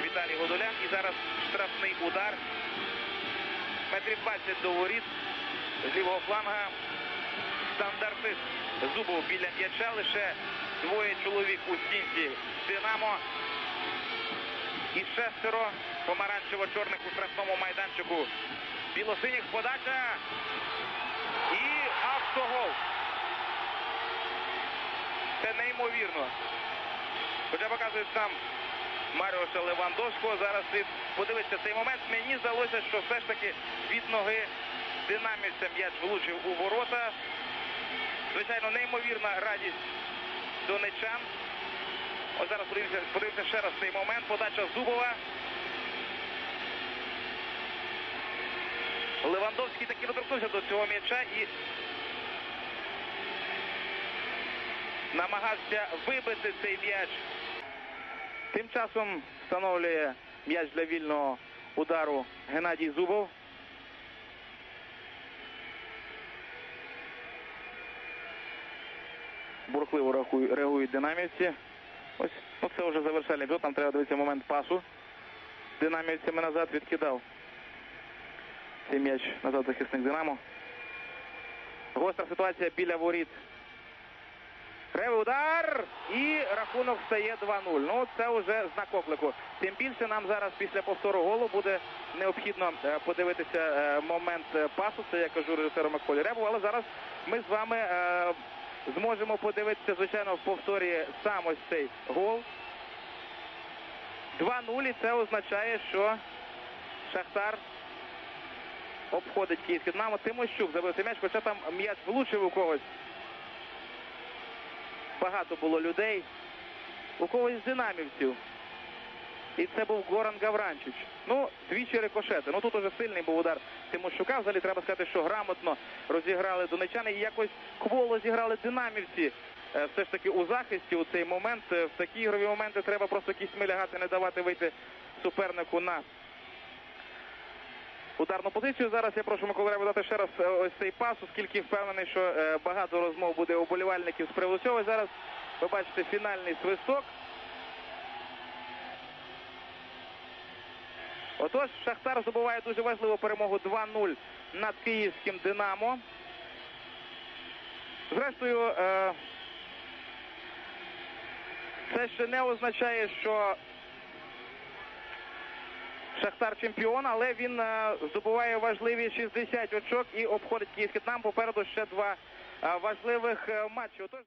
Віталій Годолян І зараз штрафний удар. Метрів 20 до воріт з лівого фланга. Стандартист Зубов біля м'яча. Лише двоє чоловік у стінці Динамо. І шестеро помаранчево-чорних у штрафному майданчику. Білосиніх подача. І автогол. Це неймовірно. Хоча показують сам Маріуша Левандовського. Зараз він подивиться цей момент. Мені здалося, що все ж таки від ноги динамівця м'яч влучив у ворота. Звичайно, неймовірна радість донечан. Ось зараз подивимося, подивимося ще раз цей момент. Подача Зубова. Левандовський таки доторкнувся до цього м'яча і намагався вибити цей м'яч. Тим часом встановлює м'яч для вільного удару Геннадій Зубов. Бурхливо реагують динамівці. Ось ну, це вже завершальний епізод, там треба дивитися момент пасу. Динамівцями назад відкидав цей м'яч назад захисник Динамо. Гостра ситуація біля воріт. Кривий удар і рахунок стає 2-0. Ну це вже знак оклику. Тим більше нам зараз після повтору голу буде необхідно е, подивитися е, момент е, пасу. Це я кажу режисеру Миколі Ребу. Але зараз ми з вами зможемо подивитися, звичайно, в повторі сам ось цей гол. 2-0 і це означає, що Шахтар обходить київське Динамо. Тимощук забив цей м'яч, хоча там м'яч влучив у когось. Багато було людей. У когось з динамівців. І це був Горан Гавранчич. Ну, двічі рикошети. Ну тут уже сильний був удар Тимощука. Взагалі треба сказати, що грамотно розіграли донечани і якось кволо зіграли динамівці. Е, Все ж таки у захисті у цей момент. Е, В такі ігрові моменти треба просто кісьми лягати, не давати вийти супернику на ударну позицію. Зараз я прошу Миколу Ребу дати ще раз е, ось цей пас, оскільки впевнений, що е, багато розмов буде у болівальників з приводу цього. Зараз ви бачите фінальний свисток. Отож, Шахтар здобуває дуже важливу перемогу 2-0 над київським Динамо. Зрештою, е, це ще не означає, що Шахтар чемпіон, але він е, здобуває важливі 60 очок і обходить київський там Попереду ще два е, важливих е, матчі.